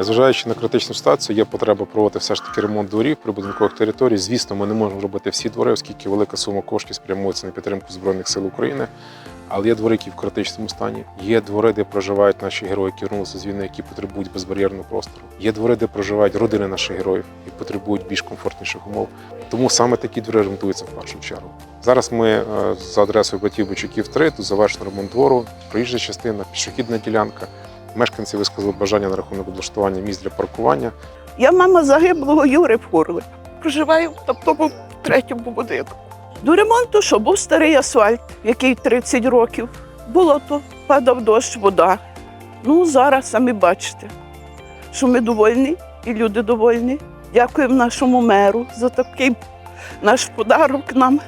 Незважаючи на критичну ситуацію, є потреба проводити все ж таки ремонт дворів прибудинкових територій. Звісно, ми не можемо робити всі двори, оскільки велика сума коштів спрямується на підтримку Збройних сил України. Але є двори, які в критичному стані. Є двори, де проживають наші герої, які вернулися з війни, які потребують безбар'єрного простору. Є двори, де проживають родини наших героїв і потребують більш комфортніших умов. Тому саме такі двори ремонтуються в першу чергу. Зараз ми е, за адресою Батьків Бичуків 3, тут завершено ремонт двору, проїжджа частина, пішохідна ділянка. Мешканці висказали бажання на рахунок облаштування місць для паркування. Я мама загиблого Юри Фурли. Проживаю в тому третьому будинку. До ремонту, що був старий асфальт, який 30 років. Було то, падав дощ, вода. Ну, зараз самі бачите, що ми довольні і люди довольні. Дякуємо нашому меру за такий наш подарок нам.